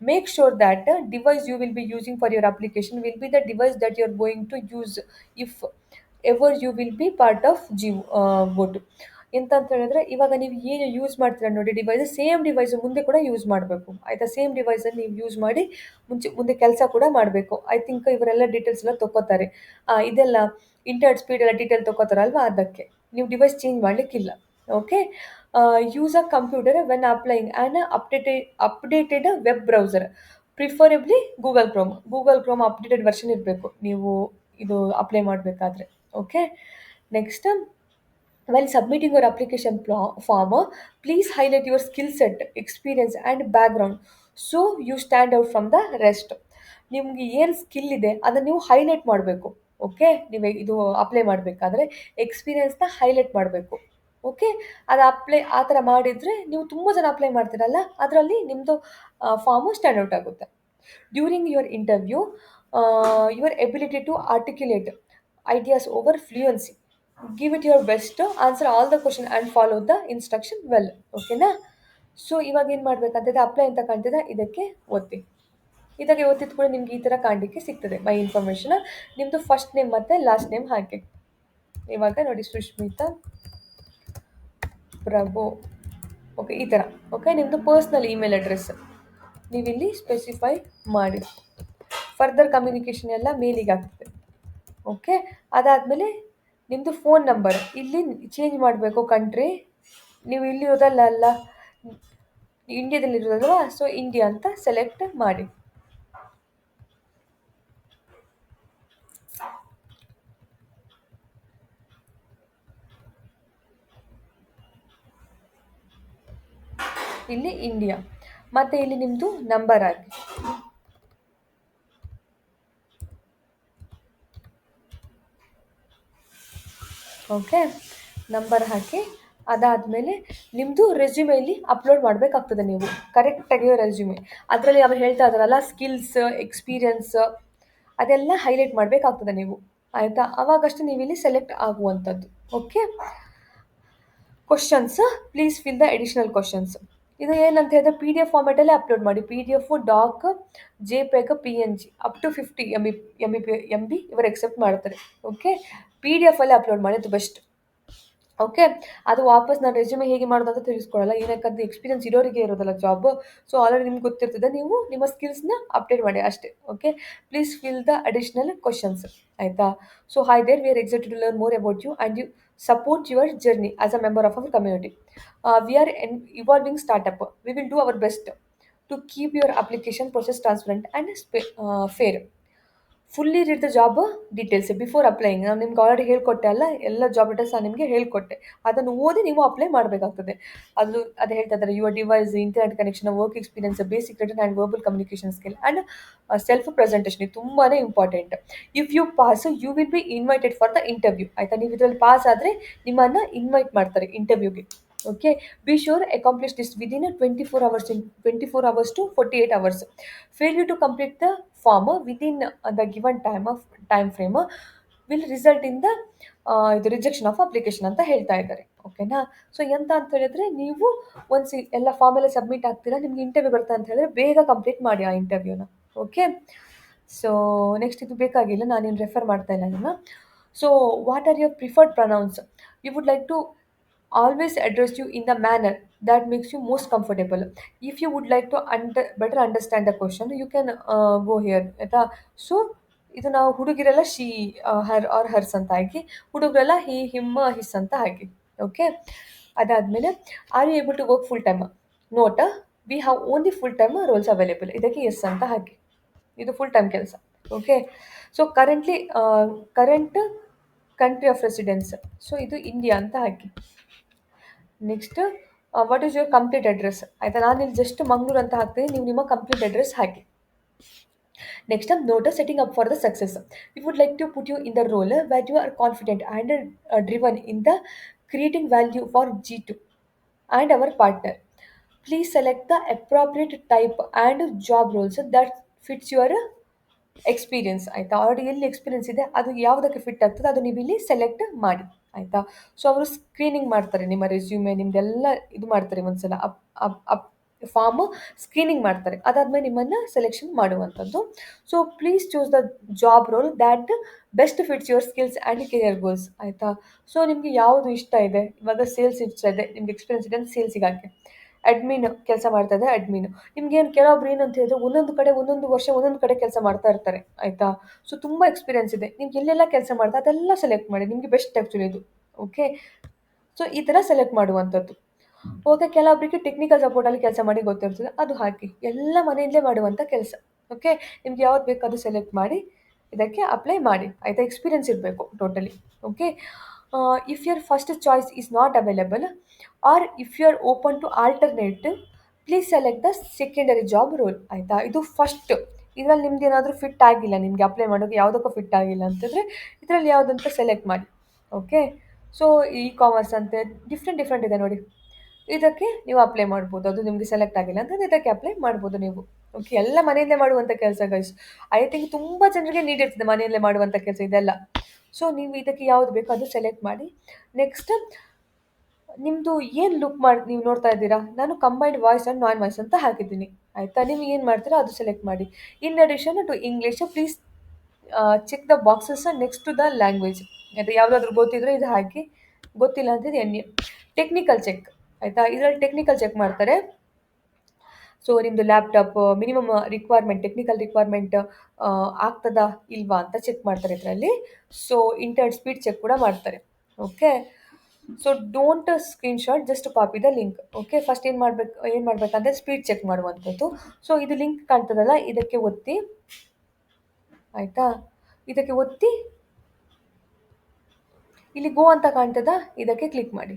make sure that the device you will be using for your application will be the device that you're going to use if ever you will be part of G wood ಎಂತ ಅಂತ ಹೇಳಿದ್ರೆ, ಇವಾಗ ನೀವು ಏನು use ಮಾಡ್ತೀರಾ ನೋಡಿ device same device ಮುಂದೆ ಕೂಡ ಯೂಸ್ ಮಾಡಬೇಕು. ಆಯಿತಾ? ಸೇಮ್ ಡಿವೈಸನ್ನು ನೀವು ಯೂಸ್ ಮಾಡಿ, ಮುಂಚೆ, ಮುಂದೆ ಕೆಲಸ ಕೂಡ ಮಾಡಬೇಕು. ಐ ಥಿಂಕ್ ಇವರೆಲ್ಲ ಡೀಟೇಲ್ಸ್ ಎಲ್ಲ ತಗೋತಾರೆ ಇದೆಲ್ಲ ಇಂಟರ್ನೆಟ್ ಸ್ಪೀಡ್ ಎಲ್ಲ ಡೀಟೇಲ್ ತಗೋತಾರಲ್ವಾ ಅದಕ್ಕೆ. ನೀವು device change ಮಾಡಲಿಕ್ಕಿಲ್ಲ. Okay use a computer when applying and updated updated web browser preferably Google Chrome Google Chrome updated version ಇರಬೇಕು. ನೀವು ಇದು ಅಪ್ಲೈ ಮಾಡಬೇಕಾದ್ರೆ. Okay next well submitting your application ಪ್ಲಾ form please highlight your skill set experience and background so you stand out from the rest ನಿಮಗೆ ಏನು skill ಇದೆ, ಅದನ್ನು ನೀವು highlight ಮಾಡಬೇಕು. ಓಕೆ ನೀವು ಇದು ಅಪ್ಲೈ ಮಾಡಬೇಕಾದ್ರೆ ಎಕ್ಸ್ಪೀರಿಯನ್ಸ್ನ ಹೈಲೈಟ್ ಮಾಡಬೇಕು. ಓಕೆ? ಅದು ಅಪ್ಲೈ ಆ ಥರ ಮಾಡಿದರೆ ನೀವು ತುಂಬ ಜನ ಅಪ್ಲೈ ಮಾಡ್ತೀರಲ್ಲ, ಅದರಲ್ಲಿ ನಿಮ್ಮದು ಫಾರ್ಮು ಸ್ಟ್ಯಾಂಡೌಟ್ ಆಗುತ್ತೆ. During your interview your ability to articulate ideas over fluency give it your best answer all the question and follow the instruction well ಓಕೆನಾ ಸೊ ಇವಾಗ ಏನು ಮಾಡಬೇಕಂತಿದೆ ಅಪ್ಲೈ ಅಂತ ಕಾಣ್ತಿದೆ, ಇದಕ್ಕೆ ಒತ್ತಿ. ಇದಕ್ಕೆ ಒತ್ತಿದ ಕೂಡ ನಿಮ್ಗೆ ಈ ಥರ ಕಾಣಲಿಕ್ಕೆ ಸಿಗ್ತದೆ ಮೈ ಇನ್ಫಾರ್ಮೇಷನ್ ನಿಮ್ಮದು ಫಸ್ಟ್ ನೇಮ್ ಮತ್ತು ಲಾಸ್ಟ್ ನೇಮ್ ಹಾಕಿ ಇವಾಗ ನೋಡಿ ಸುಷ್ಮಿತಾ ಪ್ರಭು. ಓಕೆ ಈ ಥರ ಓಕೆ ನಿಮ್ಮದು ಪರ್ಸ್ನಲ್ ಇಮೇಲ್ ಅಡ್ರೆಸ್ ನೀವಿಲ್ಲಿ ಸ್ಪೆಸಿಫೈ ಮಾಡಿ. ಫರ್ದರ್ ಕಮ್ಯುನಿಕೇಷನ್ ಎಲ್ಲ ಮೇಲಿಗೆ ಆಗ್ತದೆ. ಓಕೆ ಅದಾದಮೇಲೆ ನಿಮ್ಮದು ಫೋನ್ ನಂಬರ್ ಇಲ್ಲಿ ಚೇಂಜ್ ಮಾಡಬೇಕು ಕಂಟ್ರಿ ನೀವು ಇಲ್ಲಿ ಇರೋದಲ್ಲ ಅಲ್ಲ ಇಂಡಿಯಾದಲ್ಲಿರೋದಲ್ವಾ ಸೊ ಇಂಡಿಯಾ ಅಂತ ಸೆಲೆಕ್ಟ್ ಮಾಡಿ. ಇಲ್ಲಿ ಇಂಡಿಯಾ ಮತ್ತು ಇಲ್ಲಿ ನಿಮ್ಮದು ನಂಬರ್ ಹಾಕಿ ಓಕೆ ನಂಬರ್ ಹಾಕಿ. ಅದಾದಮೇಲೆ ನಿಮ್ಮದು ರೆಸ್ಯೂಮೆಯಲ್ಲಿ ಅಪ್ಲೋಡ್ ಮಾಡಬೇಕಾಗ್ತದೆ ನೀವು. ಕರೆಕ್ಟಾಗಿ ರೆಸ್ಯೂಮೆ ಅದರಲ್ಲಿ ಅವ್ರು ಹೇಳ್ತಾ ಇದ್ದಾರಲ್ಲ ಸ್ಕಿಲ್ಸ್ ಎಕ್ಸ್ಪೀರಿಯನ್ಸ್ ಅದೆಲ್ಲ ಹೈಲೈಟ್ ಮಾಡಬೇಕಾಗ್ತದೆ ನೀವು. ಆಯಿತಾ? ಅವಾಗಷ್ಟು ನೀವು ಇಲ್ಲಿ ಸೆಲೆಕ್ಟ್ ಆಗುವಂಥದ್ದು. Okay questions please fill the additional questions ಇದು ಏನಂತ ಹೇಳಿದ್ರೆ ಪಿ ಡಿ ಎಫ್ ಫಾರ್ಮೆಟಲ್ಲೇ ಅಪ್ಲೋಡ್ ಮಾಡಿ. P D F doc J peg P N G up to fifty M B M B M B ಇವರು ಎಕ್ಸೆಪ್ಟ್ ಮಾಡ್ತಾರೆ. Okay P D ಎಫಲ್ಲೇ upload ಮಾಡಿ, ಅದು ಬೆಸ್ಟ್ ಓಕೆ ಅದು ವಾಪಸ್ ನಾನು ರೆಸ್ಯೂಮೆ ಹೇಗೆ ಮಾಡೋದು ಅಂತ ತಿಳಿಸ್ಕೊಡಲ್ಲ. ಏನಕ್ಕಂತ ಎಕ್ಸ್ಪೀರಿಯನ್ಸ್ ಇರೋರಿಗೆ ಇರೋದಲ್ಲ ಜಾಬ್ ಸೊ ಆಲ್ರೆಡಿ ನಿಮ್ಗೆ ಗೊತ್ತಿರ್ತದೆ. ನೀವು ನಿಮ್ಮ ಸ್ಕಿಲ್ಸ್ನ ಅಪ್ಡೇಟ್ ಮಾಡಿ ಅಷ್ಟೇ. Okay please fill the additional questions ಆಯಿತಾ? So hi there we are excited to learn more about you and you support your journey as a member of our community. Uh, we are an evolving startup. We will do our best to keep your application process transparent and uh, fair. Fully read the job details before applying ನಾನು ನಿಮ್ಗೆ already ಹೇಳ್ಕೊಟ್ಟೆ ಅಲ್ಲ, ಎಲ್ಲ job details ನಾನು ನಿಮಗೆ ಹೇಳ್ಕೊಟ್ಟೆ. ಅದನ್ನು ಓದಿ ನೀವು apply ಮಾಡಬೇಕಾಗ್ತದೆ. ಅದು ಅದು ಹೇಳ್ತಾ ಇದ್ದಾರೆ your device internet connection work experience basic written and verbal communication skill and self presentation ತುಂಬಾ important if you pass you will be invited for the interview ಆಯಿತಾ? ನೀವು ಇದರಲ್ಲಿ ಪಾಸ್ ಆದರೆ ನಿಮ್ಮನ್ನು ಇನ್ವೈಟ್ ಮಾಡ್ತಾರೆ ಇಂಟರ್ವ್ಯೂಗೆ okay be sure accomplish this within twenty four hours in twenty four hours to forty eight hours fail you to complete the form within the given time of time frame will result in the ಇದು rejection of application ಅಂತ ಹೇಳ್ತಾ ಇದ್ದಾರೆ. ಓಕೆನಾ so ಎಂತ ಅಂತ ಹೇಳಿದ್ರೆ ನೀವು ಒಂದ್ಸಿ ಎಲ್ಲ ಫಾರ್ಮ್ ಎಲ್ಲ ಸಬ್ಮಿಟ್ ಆಗ್ತೀರಾ, ನಿಮ್ಗೆ ಇಂಟರ್ವ್ಯೂ ಬರ್ತಾ ಅಂತ ಹೇಳಿದ್ರೆ ಬೇಗ ಕಂಪ್ಲೀಟ್ ಮಾಡಿ ಆ ಇಂಟರ್ವ್ಯೂನ ಓಕೆ ಸೊ ನೆಕ್ಸ್ಟ್ ಇದು ಬೇಕಾಗಿಲ್ಲ, ನಾನೇನು ರೆಫರ್ ಮಾಡ್ತಾ ಇಲ್ಲ ಇದನ್ನು. So what are your preferred pronouns you would like to always address you in the manner that makes you most comfortable. If you would like to under, better understand the question you can uh, go ಆಯಿತಾ so ಇದು ನಾವು ಹುಡುಗಿರೆಲ್ಲ she her or hers ಅಂತ ಹಾಕಿ ಹುಡುಗರೆಲ್ಲ he him his ಅಂತ ಹಾಕಿ okay ಅದಾದಮೇಲೆ are you able to work full time note we have only full time roles available ಇದಕ್ಕೆ ಎಸ್ ಅಂತ ಹಾಕಿ. ಇದು ಫುಲ್ ಟೈಮ್ ಕೆಲಸ okay so currently current country of residence so ಇದು ಇಂಡಿಯಾ ಅಂತ ಹಾಕಿ. Next what is your complete address ಆಯಿತಾ, ನಾನು ಇಲ್ಲಿ ಜಸ್ಟ್ ಮಂಗ್ಳೂರು ಅಂತ ಹಾಕ್ತೀನಿ. ನೀವು ನಿಮ್ಮ complete address hockey. Next note setting up for the success we would like to put you in the role what you are confident and driven in the creating value for G two and our partner please select the appropriate type and job roles that fits your experience ಆಯಿತಾ already ಎಲ್ಲಿ experience ಇದೆ, ಅದು ಯಾವುದಕ್ಕೆ fit ಆಗ್ತದೆ, ಅದು ನೀವು ಇಲ್ಲಿ select ಮಾಡಿ. ಆಯಿತಾ? ಸೊ ಅವರು ಸ್ಕ್ರೀನಿಂಗ್ ಮಾಡ್ತಾರೆ ನಿಮ್ಮ ರೆಸ್ಯೂಮೆ ನಿಮ್ಮದೆಲ್ಲ ಇದು ಮಾಡ್ತಾರೆ ಒಂದ್ಸಲ, up up up form screening ಮಾಡ್ತಾರೆ. ಅದಾದಮೇಲೆ ನಿಮ್ಮನ್ನು ಸೆಲೆಕ್ಷನ್ ಮಾಡುವಂಥದ್ದು. So please choose the job role that best fits your skills and career goals ಆಯಿತಾ? ಸೊ ನಿಮಗೆ ಯಾವುದು ಇಷ್ಟ ಇದೆ? ಇವಾಗ ಸೇಲ್ಸ್ ಇಷ್ಟ ಇದೆ, ನಿಮ್ಗೆ ಎಕ್ಸ್ಪೀರಿಯನ್ಸ್ ಇದೆ ಅಂತ ಸೇಲ್ಸಿಗೆ ಅಡ್ಮಿನ್ ಕೆಲಸ ಮಾಡ್ತಾ ಇದ್ದಾರೆ, ಅಡ್ಮಿನ್. ನಿಮ್ಗೇನು ಕೆಲವೊಬ್ರು ಏನಂತ ಹೇಳಿದ್ರೆ ಒಂದೊಂದು ಕಡೆ, ಒಂದೊಂದು ವರ್ಷ, ಒಂದೊಂದು ಕಡೆ ಕೆಲಸ ಮಾಡ್ತಾ ಇರ್ತಾರೆ, ಆಯಿತಾ? ಸೊ ತುಂಬ ಎಕ್ಸ್ಪೀರಿಯನ್ಸ್ ಇದೆ. ನಿಮ್ಗೆ ಎಲ್ಲೆಲ್ಲ ಕೆಲಸ ಮಾಡ್ತಾ ಅದೆಲ್ಲ ಸೆಲೆಕ್ಟ್ ಮಾಡಿ. ನಿಮಗೆ ಬೆಸ್ಟ್ ಆ್ಯಕ್ಚುಲಿ ಇದು ಓಕೆ ಸೊ ಈ ಥರ ಸೆಲೆಕ್ಟ್ ಮಾಡುವಂಥದ್ದು. ಓಕೆ ಕೆಲವೊಬ್ಬರಿಗೆ ಟೆಕ್ನಿಕಲ್ ಸಪೋರ್ಟಲ್ಲಿ ಕೆಲಸ ಮಾಡಿ ಗೊತ್ತಿರ್ತದೆ, ಅದು ಹಾಕಿ. ಎಲ್ಲ ಮನೆಯಲ್ಲೇ ಮಾಡುವಂಥ ಕೆಲಸ ಓಕೆ ನಿಮ್ಗೆ ಯಾವ್ದು ಬೇಕು ಅದು ಸೆಲೆಕ್ಟ್ ಮಾಡಿ, ಇದಕ್ಕೆ ಅಪ್ಲೈ ಮಾಡಿ. ಆಯಿತಾ? ಎಕ್ಸ್ಪೀರಿಯನ್ಸ್ ಇರಬೇಕು totally okay if your first choice is not available or if you are open to alternative please select the secondary job role ಆಯಿತಾ? ಇದು ಫಸ್ಟ್ ಇದರಲ್ಲಿ ನಿಮ್ದು ಏನಾದರೂ ಫಿಟ್ ಆಗಿಲ್ಲ, ನಿಮಗೆ ಅಪ್ಲೈ ಮಾಡೋಕ್ಕೆ ಯಾವುದಕ್ಕೂ ಫಿಟ್ ಆಗಿಲ್ಲ ಅಂತಂದರೆ ಇದರಲ್ಲಿ ಯಾವುದಂತ ಸೆಲೆಕ್ಟ್ ಮಾಡಿ ಓಕೆ ಸೊ ಇ ಕಾಮರ್ಸ್ ಅಂತೆ ಡಿಫ್ರೆಂಟ್ ಡಿಫ್ರೆಂಟ್ ಇದೆ ನೋಡಿ. ಇದಕ್ಕೆ ನೀವು ಅಪ್ಲೈ ಮಾಡ್ಬೋದು, ಅದು ನಿಮಗೆ ಸೆಲೆಕ್ಟ್ ಆಗಿಲ್ಲ ಅಂತಂದರೆ ಇದಕ್ಕೆ ಅಪ್ಲೈ ಮಾಡ್ಬೋದು ನೀವು ಓಕೆ ಎಲ್ಲ ಮನೆಯಲ್ಲೇ ಮಾಡುವಂಥ ಕೆಲಸ ಗೈಸ್ ಐ ಥಿಂಕ್ ತುಂಬ ಜನರಿಗೆ ನೀಡ್ ಇರ್ತದೆ ಮನೆಯಲ್ಲೇ ಮಾಡುವಂಥ ಕೆಲಸ ಇದೆಲ್ಲ. ಸೊ ನೀವು ಇದಕ್ಕೆ ಯಾವ್ದು ಬೇಕೋ ಅದು ಸೆಲೆಕ್ಟ್ ಮಾಡಿ. ನೆಕ್ಸ್ಟ್ ನಿಮ್ಮದು ಏನು ಲುಕ್ ಮಾಡಿ, ನೀವು ನೋಡ್ತಾ ಇದ್ದೀರಾ? ನಾನು combined voice and non voice ಅಂತ ಹಾಕಿದ್ದೀನಿ. ಆಯಿತಾ? ನೀವು ಏನು ಮಾಡ್ತೀರಾ ಅದು ಸೆಲೆಕ್ಟ್ ಮಾಡಿ. In addition to English please check the boxes next to the language ಆಯಿತಾ ಯಾವುದಾದ್ರೂ ಗೊತ್ತಿದ್ರೆ ಇದು ಹಾಕಿ. ಗೊತ್ತಿಲ್ಲ ಅಂತ ಎನ್ ಟೆಕ್ನಿಕಲ್ ಚೆಕ್ ಆಯಿತಾ? ಇದರಲ್ಲಿ ಟೆಕ್ನಿಕಲ್ ಚೆಕ್ ಮಾಡ್ತಾರೆ. ಸೊ ನಿಮ್ಮದು laptop minimum requirement technical requirement ಆಗ್ತದಾ ಇಲ್ವಾ ಅಂತ ಚೆಕ್ ಮಾಡ್ತಾರೆ ಇದರಲ್ಲಿ. ಸೊ ಇಂಟರ್ನೆಟ್ ಸ್ಪೀಡ್ ಚೆಕ್ ಕೂಡ ಮಾಡ್ತಾರೆ. Okay so don't screenshot just copy the link okay first ಏನು ಮಾಡಬೇಕು, ಏನು ಮಾಡಬೇಕಂದ್ರೆ ಸ್ಪೀಡ್ ಚೆಕ್ ಮಾಡುವಂಥದ್ದು. ಸೊ ಇದು ಲಿಂಕ್ ಕಾಣ್ತದಲ್ಲ, ಇದಕ್ಕೆ ಒತ್ತಿ, ಆಯಿತಾ? ಇದಕ್ಕೆ ಒತ್ತಿ, ಇಲ್ಲಿ ಗೋ ಅಂತ ಕಾಣ್ತದ? ಇದಕ್ಕೆ ಕ್ಲಿಕ್ ಮಾಡಿ.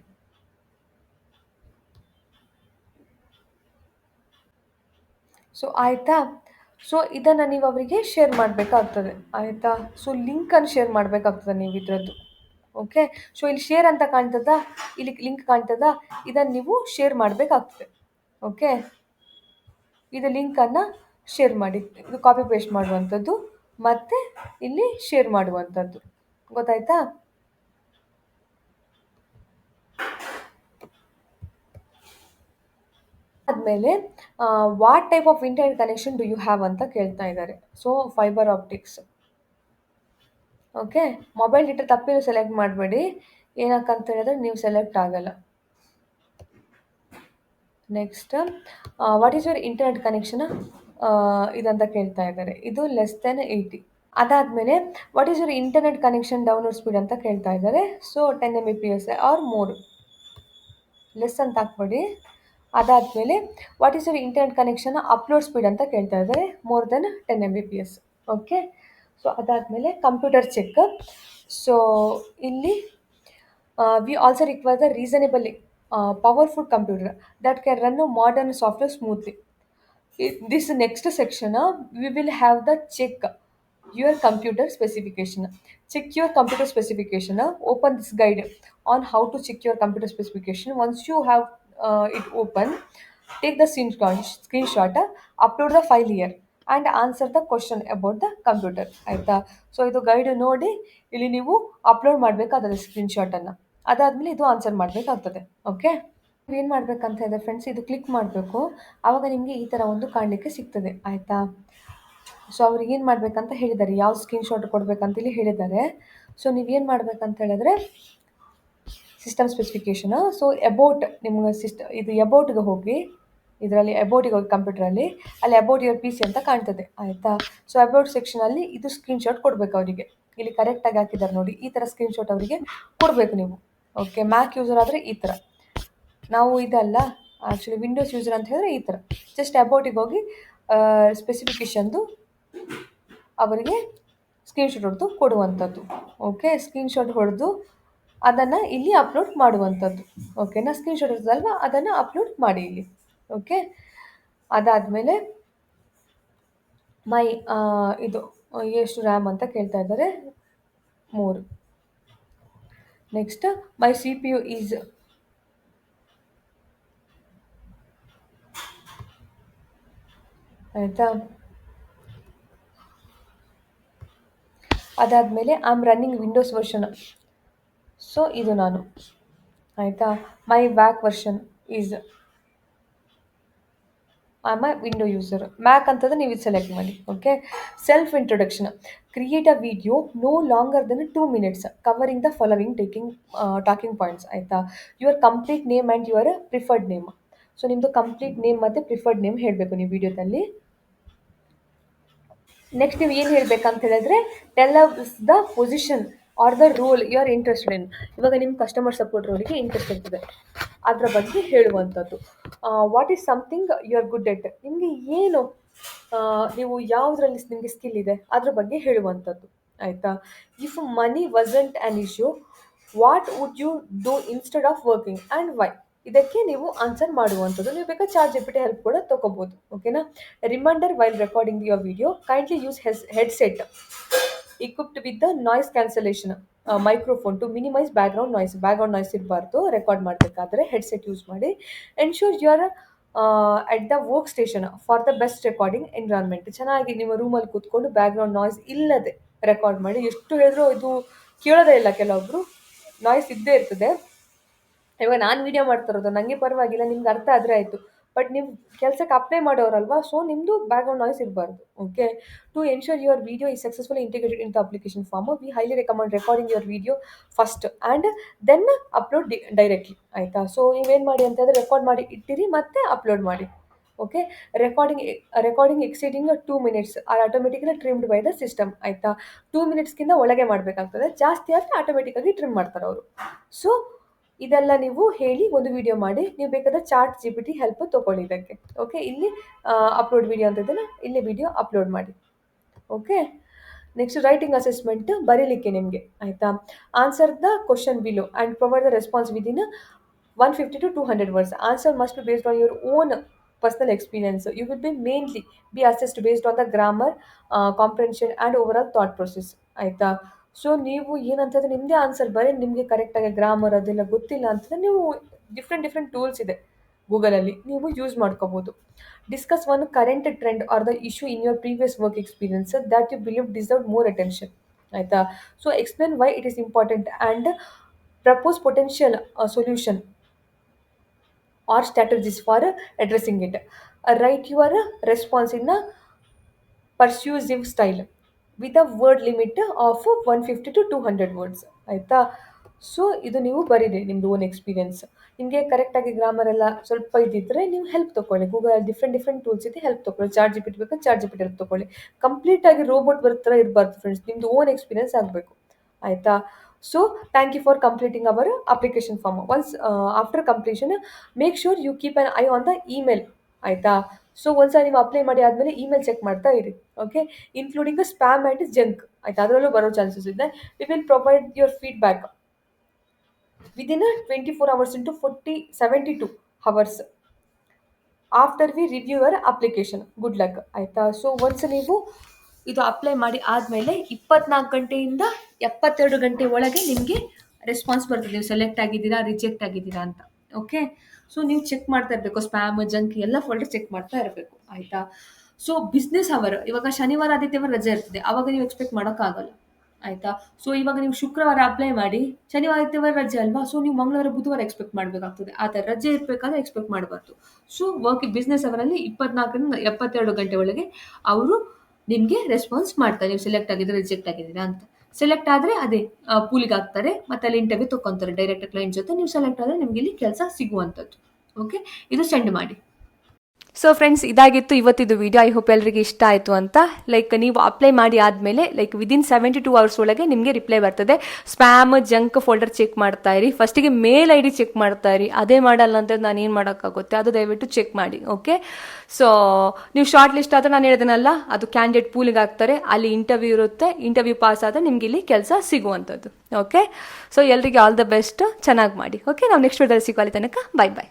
ಸೊ ಆಯಿತಾ? ಸೊ ಇದನ್ನು ನೀವು ಅವರಿಗೆ ಶೇರ್ ಮಾಡಬೇಕಾಗ್ತದೆ. ಆಯಿತಾ? ಸೊ ಲಿಂಕನ್ನು ಶೇರ್ ಮಾಡಬೇಕಾಗ್ತದೆ ನೀವು ಇದರದ್ದು. ಓಕೆ ಸೊ ಇಲ್ಲಿ ಶೇರ್ ಅಂತ ಕಾಣ್ತದ? ಇಲ್ಲಿ ಲಿಂಕ್ ಕಾಣ್ತದ? ಇದನ್ನು ನೀವು ಶೇರ್ ಮಾಡಬೇಕಾಗ್ತದೆ. ಓಕೆ ಇದು ಲಿಂಕನ್ನು ಶೇರ್ ಮಾಡಿ. ಇದು ಕಾಪಿ ಪೇಸ್ಟ್ ಮಾಡುವಂಥದ್ದು, ಮತ್ತು ಇಲ್ಲಿ ಶೇರ್ ಮಾಡುವಂಥದ್ದು. ಗೊತ್ತಾಯ್ತಾ? ಆದಮೇಲೆ what type of internet connection do you have ಅಂತ ಕೇಳ್ತಾ ಇದ್ದಾರೆ. So fibre optics okay mobile data ತಪ್ಪಿನೂ select ಮಾಡಬೇಡಿ. ಏನಕ್ಕಂತ ಹೇಳಿದ್ರೆ ನೀವು ಸೆಲೆಕ್ಟ್ ಆಗಲ್ಲ. Next what is your internet connection ಇದಂತ ಕೇಳ್ತಾ ಇದ್ದಾರೆ. ಇದು ಲೆಸ್ ದೆನ್ ಏಯ್ಟಿ ಅದಾದಮೇಲೆ what is your internet connection download speed ಅಂತ ಕೇಳ್ತಾ ಇದ್ದಾರೆ. So ten M B P S or more less ಅಂತ ಹಾಕ್ಬೇಡಿ. ಅದಾದಮೇಲೆ what is your internet connection upload speed ಅಂತ ಕೇಳ್ತಾ ಇದ್ದಾರೆ more than ten M B P S okay so ಅದಾದಮೇಲೆ ಕಂಪ್ಯೂಟರ್ ಚೆಕ್ ಸೊ ಇಲ್ಲಿ we also require the reasonable powerful computer that can run modern software smoothly uh, we will have the check your computer specification check your computer specification uh, open this guide on how to check your computer specification once you have uh, it open. Take the screenshot screenshot uh, upload the file here and answer the question about the computer ಆಯಿತಾ? So ಇದು guide ನೋಡಿ ಇಲ್ಲಿ ನೀವು upload ಮಾಡಬೇಕಾದ್ರೆ ಸ್ಕ್ರೀನ್ಶಾಟನ್ನು ಅದಾದಮೇಲೆ ಇದು answer ಮಾಡಬೇಕಾಗ್ತದೆ. Okay ಏನು ಮಾಡಬೇಕಂತ ಇದೆ ಫ್ರೆಂಡ್ಸ್ ಇದು ಕ್ಲಿಕ್ ಮಾಡಬೇಕು. ಆವಾಗ ನಿಮಗೆ ಈ ಥರ ಒಂದು ಕಾಣಲಿಕ್ಕೆ ಸಿಗ್ತದೆ. ಆಯಿತಾ? ಸೊ ಅವ್ರಿಗೆ ಏನು ಮಾಡಬೇಕಂತ ಹೇಳಿದ್ದಾರೆ. ಯಾವ ಸ್ಕ್ರೀನ್ಶಾಟ್ ಕೊಡಬೇಕಂತೇಳಿ ಹೇಳಿದ್ದಾರೆ. ಸೊ ನೀವೇನು ಮಾಡಬೇಕಂತ ಹೇಳಿದ್ರೆ ಸಿಸ್ಟಮ್ ಸ್ಪೆಸಿಫಿಕೇಶನ್ ಸೊ ಎಬೌಟ್ ನಿಮ್ಗೆ ಸಿಸ್ಟ ಇದು ಎಬೌಟ್ಗೆ ಹೋಗಿ, ಇದರಲ್ಲಿ ಎಬೌಟಿಗೆ ಹೋಗಿ ಕಂಪ್ಯೂಟರಲ್ಲಿ ಅಲ್ಲಿ ಎಬೌಟ್ ಯುವರ್ ಪಿ ಸಿ ಅಂತ ಕಾಣ್ತದೆ, ಆಯಿತಾ? ಸೊ ಅಬೌಟ್ ಸೆಕ್ಷನಲ್ಲಿ ಇದು ಸ್ಕ್ರೀನ್ಶಾಟ್ ಕೊಡಬೇಕು ಅವರಿಗೆ. ಇಲ್ಲಿ ಕರೆಕ್ಟಾಗಿ ಹಾಕಿದ್ದಾರೆ ನೋಡಿ, ಈ ಥರ ಸ್ಕ್ರೀನ್ಶಾಟ್ ಅವರಿಗೆ ಕೊಡಬೇಕು ನೀವು. ಓಕೆ ಮ್ಯಾಕ್ ಯೂಸರ್ ಆದರೆ ಈ ಥರ ನಾವು ಇದಲ್ಲ ಆ್ಯಕ್ಚುಲಿ ವಿಂಡೋಸ್ ಯೂಸರ್ ಅಂತ ಹೇಳಿದ್ರೆ ಈ ಥರ ಜಸ್ಟ್ ಅಬೌಟಿಗೆ ಹೋಗಿ ಸ್ಪೆಸಿಫಿಕೇಷನ್ದು ಅವರಿಗೆ ಸ್ಕ್ರೀನ್ಶಾಟ್ ಹೊಡೆದು ಕೊಡುವಂಥದ್ದು. ಓಕೆ ಸ್ಕ್ರೀನ್ಶಾಟ್ ಹೊಡೆದು ಅದನ್ನು ಇಲ್ಲಿ ಅಪ್ಲೋಡ್ ಮಾಡುವಂಥದ್ದು. ಓಕೆನಾ ಸ್ಕ್ರೀನ್ಶಾಟ್ ಇರ್ತದಲ್ವ ಅದನ್ನು ಅಪ್ಲೋಡ್ ಮಾಡಿ ಇಲ್ಲಿ. ಓಕೆ ಅದಾದಮೇಲೆ ಮೈ ಇದು, ಎಷ್ಟು ರ್ಯಾಮ್ ಅಂತ ಕೇಳ್ತಾ ಇದ್ದಾರೆ? ಮೂರು. Next my C P U is ಆಯಿತಾ? ಅದಾದಮೇಲೆ I am running Windows version so ಇದು ನಾನು. ಆಯಿತಾ? My back version is I my window user Mac ಅಂತದ್ದು ನೀವು ಇದು ಸೆಲೆಕ್ಟ್ ಮಾಡಿ okay self introduction create a video no longer than two minutes covering the following taking talking points ಆಯಿತಾ? Your complete name and your preferred name so ನಿಮ್ಮದು complete name ಮತ್ತು preferred name ಹೇಳಬೇಕು ನೀವು ವಿಡಿಯೋದಲ್ಲಿ ನೆಕ್ಸ್ಟ್ ನೀವು ಏನು ಹೇಳಬೇಕಂತ ಹೇಳಿದ್ರೆ tell us the position or the role you are interested in ಇವಾಗ ನಿಮ್ಮ ಕಸ್ಟಮರ್ ಸಪೋರ್ಟ್ ರೋಲಿಗೆ ಇಂಟ್ರೆಸ್ಟ್ ಇರ್ತದೆ ಅದರ ಬಗ್ಗೆ ಹೇಳುವಂಥದ್ದು. What is something you are good at ನಿಮಗೆ ಏನು ನೀವು ಯಾವುದರಲ್ಲಿ ನಿಮಗೆ ಸ್ಕಿಲ್ ಇದೆ? ಅದ್ರ ಬಗ್ಗೆ ಹೇಳುವಂಥದ್ದು. ಆಯಿತಾ? If money wasn't an issue what would you do instead of working and why ಇದಕ್ಕೆ ನೀವು ಆನ್ಸರ್ ಮಾಡುವಂಥದ್ದು. ನೀವು ಬೇಕಾದ್ರೆ ಚಾರ್ಜ್ ಎಪಿಟಿ ಹೆಲ್ಪ್ ಕೂಡ ತೊಗೋಬೋದು. ಓಕೆನಾ reminder while recording your video kindly use S headset equipped with the noise cancellation to microphone to minimize background noise. Background noise ಇರಬಾರ್ದು record ಮಾಡಬೇಕಾದ್ರೆ ಹೆಡ್ಸೆಟ್ ಯೂಸ್ ಮಾಡಿ. Ensure you are at the work station for the best recording environment ಚೆನ್ನಾಗಿ ನಿಮ್ಮ ರೂಮಲ್ಲಿ ಕೂತ್ಕೊಂಡು background noise ಇಲ್ಲದೆ record ಮಾಡಿ. ಎಷ್ಟು ಹೇಳಿದ್ರು ಇದು ಕೇಳೋದೇ ಇಲ್ಲ ಕೆಲವೊಬ್ರು. ನಾಯ್ಸ್ ಇದ್ದೇ ಇರ್ತದೆ. ಇವಾಗ ನಾನು ವಿಡಿಯೋ ಮಾಡ್ತಿರೋದು ನನಗೆ ಪರವಾಗಿಲ್ಲ, ನಿಮ್ಗೆ ಅರ್ಥ ಆದರೆ ಆಯಿತು. ಬಟ್ ನೀವು ಕೆಲಸಕ್ಕೆ ಅಪ್ಲೈ ಮಾಡೋರಲ್ವಾ? ಸೊ ನಿಮ್ಮದು ಬ್ಯಾಕ್ಗ್ರೌಂಡ್ ನಾಯ್ಸ್ ಇರಬಾರ್ದು okay to ensure your video is successful integrated in the application form we highly recommend recording your video first and then upload the directly ಆಯಿತಾ? ಸೊ ನೀವೇನು ಮಾಡಿ ಅಂತಂದರೆ ರೆಕಾರ್ಡ್ ಮಾಡಿ ಇಟ್ಟಿರಿ, ಮತ್ತೆ ಅಪ್ಲೋಡ್ ಮಾಡಿ okay recording recording exceeding two minutes are automatically trimmed by the system ಆಯಿತಾ? Two ಮಿನಿಟ್ಸ್ಗಿಂತ ಒಳಗೆ ಮಾಡಬೇಕಾಗ್ತದೆ, ಜಾಸ್ತಿ ಆದರೆ ಆಟೋಮೆಟಿಕಾಗಿ ಟ್ರಿಮ್ ಮಾಡ್ತಾರೆ ಅವರು. ಸೊ ಇದೆಲ್ಲ ನೀವು ಹೇಳಿ ಒಂದು ವಿಡಿಯೋ ಮಾಡಿ. ನೀವು ಬೇಕಾದ chat G P T help ತೊಗೊಳ್ಳಿ ಇದಕ್ಕೆ ಓಕೆ ಇಲ್ಲಿ ಅಪ್ಲೋಡ್ ವಿಡಿಯೋ ಅಂತ ಇದೆಯಲ್ಲ ಇಲ್ಲಿ ವಿಡಿಯೋ ಅಪ್ಲೋಡ್ ಮಾಡಿ. ಓಕೆ ನೆಕ್ಸ್ಟ್ ರೈಟಿಂಗ್ ಅಸೆಸ್ಮೆಂಟ್ ಬರೀಲಿಕ್ಕೆ ನಿಮಗೆ. ಆಯಿತಾ? Answer the question below and provide the response within one fifty to two hundred words answer must be based on your own personal experience you will be mainly be assessed based on the grammar comprehension and overall thought process ಆಯಿತಾ? So ನೀವು ಏನಂತಂದರೆ ನಿಮ್ಮದೇ answer ಬರೀ ನಿಮಗೆ ಕರೆಕ್ಟಾಗಿ grammar ಅದೆಲ್ಲ ಗೊತ್ತಿಲ್ಲ ಅಂತಂದರೆ ನೀವು ಡಿಫ್ರೆಂಟ್ ಡಿಫ್ರೆಂಟ್ ಟೂಲ್ಸ್ ಇದೆ ಗೂಗಲಲ್ಲಿ ನೀವು ಯೂಸ್ ಮಾಡ್ಕೋಬೋದು. Discuss one current trend or the issue in your previous work experience that you believe deserve more attention ಆಯಿತಾ? So explain why it is important and propose potential solution or strategies for addressing it write your response in persuasive a persuasive a word limit of one fifty 150 to two hundred words ಆಯಿತಾ? So ಇದು ನೀವು ಬರೀರಿ ನಿಮ್ಮದು own experience ನಿಮಗೆ ಕರೆಕ್ಟಾಗಿ grammar ಎಲ್ಲ ಸ್ವಲ್ಪ ಇದ್ದಿದ್ದರೆ ನೀವು ಹೆಲ್ಪ್ ತೊಗೊಳ್ಳಿ ಗೂಗಲ್ ಡಿಫ್ರೆಂಟ್ ಡಿಫ್ರೆಂಟ್ ಟೂಲ್ಸ್ ಇದೆ ಹೆಲ್ಪ್ ತೊಗೊಳ್ಳಿ ಚಾರ್ಜ್ ಜಿ ಪಿ ಟಿ ಬೇಕಾದ್ರೆ ಚಾರ್ಜ್ ಜಿ ಪಿ ಟಿ ಹೆಲ್ಪ್ ತೊಗೊಳ್ಳಿ ಕಂಪ್ಲೀಟಾಗಿ ರೋಬೋಟ್ ಬರ್ತಾರೆ ಇರಬಾರ್ದು ಫ್ರೆಂಡ್ಸ್ ನಿಮ್ಮದು ಓನ್ ಎಕ್ಸ್ಪೀರಿಯನ್ಸ್ ಆಗಬೇಕು. ಆಯಿತಾ? So thank you for completing our application form once after completion make sure you keep on eye on the email ಆಯಿತಾ? ಸೊ ಒಂದ್ಸಲ ನೀವು ಅಪ್ಲೈ ಮಾಡಿ ಆದಮೇಲೆ ಇಮೇಲ್ ಚೆಕ್ ಮಾಡ್ತಾ ಇರಿ okay including spam and junk ಆಯ್ತಾ? ಅದರಲ್ಲೂ ಬರೋ ಚಾನ್ಸಸ್ ಇದೆ. We will provide your feedback within twenty four hours into forty seventy two hours after we review our application good luck ಆಯಿತಾ? ಸೊ ಒನ್ಸ್ ನೀವು ಇದು apply ಮಾಡಿ ಆದಮೇಲೆ ಇಪ್ಪತ್ನಾಲ್ಕು ಗಂಟೆಯಿಂದ ಎಪ್ಪತ್ತೆರಡು ಗಂಟೆ ಒಳಗೆ ನಿಮಗೆ ರೆಸ್ಪಾನ್ಸ್ ಬರ್ತದೆ. ನೀವು ಸೆಲೆಕ್ಟ್ ಆಗಿದ್ದೀರಾ ರಿಜೆಕ್ಟ್ ಆಗಿದ್ದೀರಾ ಅಂತ ಓಕೆ ಸೊ ನೀವು ಚೆಕ್ ಮಾಡ್ತಾ ಇರಬೇಕು ಸ್ಪ್ಯಾಮ್ ಜಂಕ್ ಎಲ್ಲ ಫೋಲ್ಡರ್ ಚೆಕ್ ಮಾಡ್ತಾ ಇರಬೇಕು, ಆಯಿತಾ? ಸೊ ಬಿಸ್ನೆಸ್ ಅವರ್ ಇವಾಗ ಶನಿವಾರ, ಆದಿತ್ಯವಾರ ರಜೆ ಇರ್ತದೆ, ಅವಾಗ ನೀವು ಎಕ್ಸ್ಪೆಕ್ಟ್ ಮಾಡೋಕ್ಕಾಗಲ್ಲ, ಆಯಿತಾ? ಸೊ ಇವಾಗ ನೀವು ಶುಕ್ರವಾರ ಅಪ್ಲೈ ಮಾಡಿ, ಶನಿವಾರ, ಆದಿತ್ಯವಾರ ರಜೆ ಅಲ್ವಾ? ಸೊ ನೀವು ಮಂಗಳವಾರ, ಬುಧವಾರ ಎಕ್ಸ್ಪೆಕ್ಟ್ ಮಾಡಬೇಕಾಗ್ತದೆ. ಆ ಥರ ರಜೆ ಇರಬೇಕಾದ್ರೆ ಎಕ್ಸ್ಪೆಕ್ಟ್ ಮಾಡಬಾರ್ದು. ಸೊ ವರ್ಕ್ ಬಿಸ್ನೆಸ್ ಅವರಲ್ಲಿ ಇಪ್ಪತ್ನಾಲ್ಕರಿಂದ ಎಪ್ಪತ್ತೆರಡು ಗಂಟೆ ಒಳಗೆ ಅವರು ನಿಮಗೆ ರೆಸ್ಪಾನ್ಸ್ ಮಾಡ್ತಾರೆ. ನೀವು ಸೆಲೆಕ್ಟ್ ಆಗಿದ್ರೆ ರಿಜೆಕ್ಟ್ ಆಗಿದ್ದೀರಾ ಅಂತ. ಸೆಲೆಕ್ಟ್ ಆದರೆ ಅದೇ ಪೂಲಿಗೆ ಹಾಕ್ತಾರೆ, ಮತ್ತೆ ಅಲ್ಲಿ ಇಂಟರ್ವ್ಯೂ ತೊಗೊತಾರೆ ಡೈರೆಕ್ಟ್ ಕ್ಲೈಂಟ್ ಜೊತೆ. ನೀವು ಸೆಲೆಕ್ಟ್ ಆದರೆ ನಿಮಗೆ ಇಲ್ಲಿ ಕೆಲಸ ಸಿಗುವಂಥದ್ದು. ಓಕೆ ಇದು ಸೆಂಡ್ ಮಾಡಿ. ಸೊ ಫ್ರೆಂಡ್ಸ್ ಇದಾಗಿತ್ತು ಇವತ್ತಿದು ವಿಡಿಯೋ ಐ ಹೋಪ್ ಎಲ್ಲರಿಗೆ ಇಷ್ಟ ಆಯಿತು ಅಂತ. ಲೈಕ್ ನೀವು ಅಪ್ಲೈ ಮಾಡಿ ಆದಮೇಲೆ like within seventy two hours ಒಳಗೆ ನಿಮಗೆ ರಿಪ್ಲೈ ಬರ್ತದೆ. ಸ್ಪ್ಯಾಮ್ ಜಂಕ್ ಫೋಲ್ಡರ್ ಚೆಕ್ ಮಾಡ್ತಾ ಇರಿ. ಫಸ್ಟಿಗೆ ಮೇಲ್ ಐ ಡಿ ಚೆಕ್ ಮಾಡ್ತಾ ಇರಿ. ಅದೇ ಮಾಡಲ್ಲ ಅಂತ ನಾನು ಏನು ಮಾಡೋಕ್ಕಾಗುತ್ತೆ? ಅದು ದಯವಿಟ್ಟು ಚೆಕ್ ಮಾಡಿ ಓಕೆ ಸೊ ನೀವು ಶಾರ್ಟ್ ಲಿಸ್ಟ್ ಆದರೆ ನಾನು ಹೇಳಿದನಲ್ಲ, ಅದು ಕ್ಯಾಂಡಿಡೇಟ್ ಪೂಲಿಗೆ ಹಾಕ್ತಾರೆ. ಅಲ್ಲಿ ಇಂಟರ್ವ್ಯೂ ಇರುತ್ತೆ. ಇಂಟರ್ವ್ಯೂ ಪಾಸ್ ಆದರೆ ನಿಮ್ಗೆ ಇಲ್ಲಿ ಕೆಲಸ ಸಿಗುವಂಥದ್ದು ಓಕೆ ಸೊ ಎಲ್ರಿಗೆ ಆಲ್ ದ ಬೆಸ್ಟ್ ಚೆನ್ನಾಗಿ ಮಾಡಿ ಓಕೆ ನಾವು ನೆಕ್ಸ್ಟ್ ವಿಡಿಯೋದಲ್ಲಿ ಸಿಗುವಲ್ಲಿ ತನಕ. ಬಾಯ್ ಬೈ